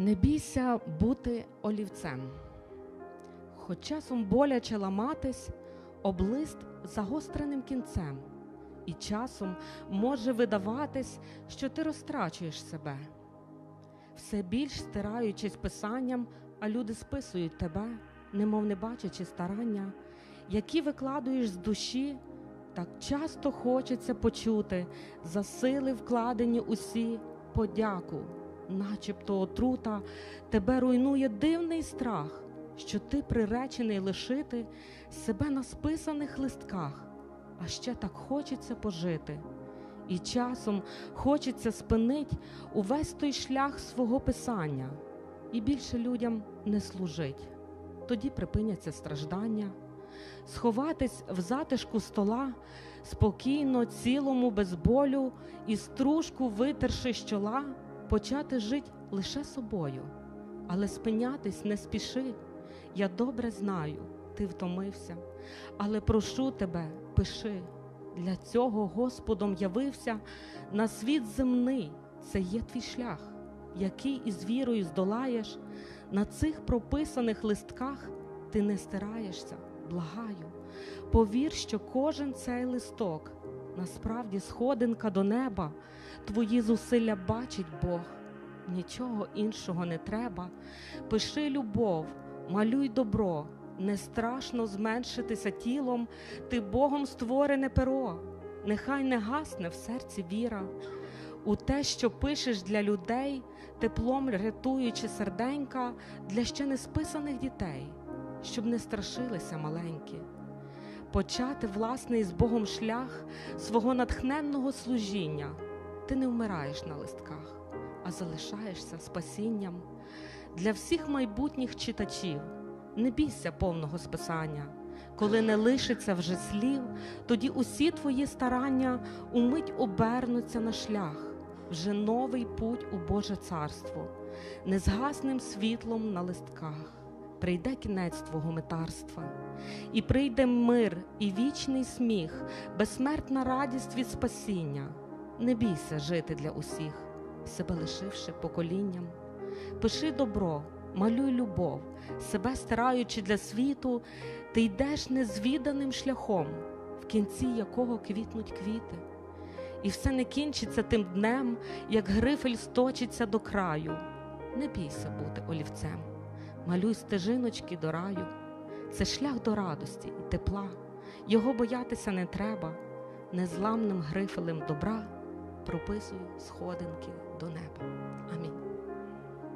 Не бійся бути олівцем. Хоч часом боляче ламатись, об лист загостреним кінцем, і часом може видаватись, що ти розтрачуєш себе. Все більш стираючись писанням, а люди списують тебе, немов не бачачи старання, які викладуєш з душі, так часто хочеться почути за сили вкладені усі подяку, начебто отрута, тебе руйнує дивний страх, що ти приречений лишити себе на списаних листках, а ще так хочеться пожити. І часом хочеться спинить увесь той шлях свого писання і більше людям не служить. Тоді припиняться страждання, сховатись в затишку стола, спокійно, цілому, без болю, і стружку витерши з чола, почати жить лише собою, але спинятись не спіши. Я добре знаю, ти втомився, але прошу тебе, пиши. Для цього Господом явився на світ земний. Це є твій шлях, який із вірою здолаєш. На цих прописаних листках ти не стираєшся, благаю. Повір, що кожен цей листок насправді сходинка до неба, твої зусилля бачить Бог. Нічого іншого не треба. Пиши любов, малюй добро. Не страшно зменшитися тілом, ти Богом створене перо, нехай не гасне в серці віра, у те, що пишеш для людей, теплом рятуючи серденька для ще не списаних дітей, щоб не страшилися маленькі, почати власний з Богом шлях свого натхненного служіння. Ти не вмираєш на листках, а залишаєшся спасінням для всіх майбутніх читачів. Не бійся повного списання, коли не лишиться вже слів, тоді усі твої старання умить обернуться на шлях, вже новий путь у Боже царство, незгасним світлом на листках. Прийде кінець твого метарства, і прийде мир і вічний сміх, безсмертна радість від спасіння. Не бійся жити для усіх, себе лишивши поколінням. Пиши добро, малюй любов, себе стираючи для світу, ти йдеш незвіданим шляхом, в кінці якого квітнуть квіти. І все не кінчиться тим днем, як грифель сточиться до краю. Не бійся бути олівцем, малюй стежиночки до раю. Це шлях до радості і тепла. Його боятися не треба, незламним грифелем добра прописую сходинки до неба. Амінь.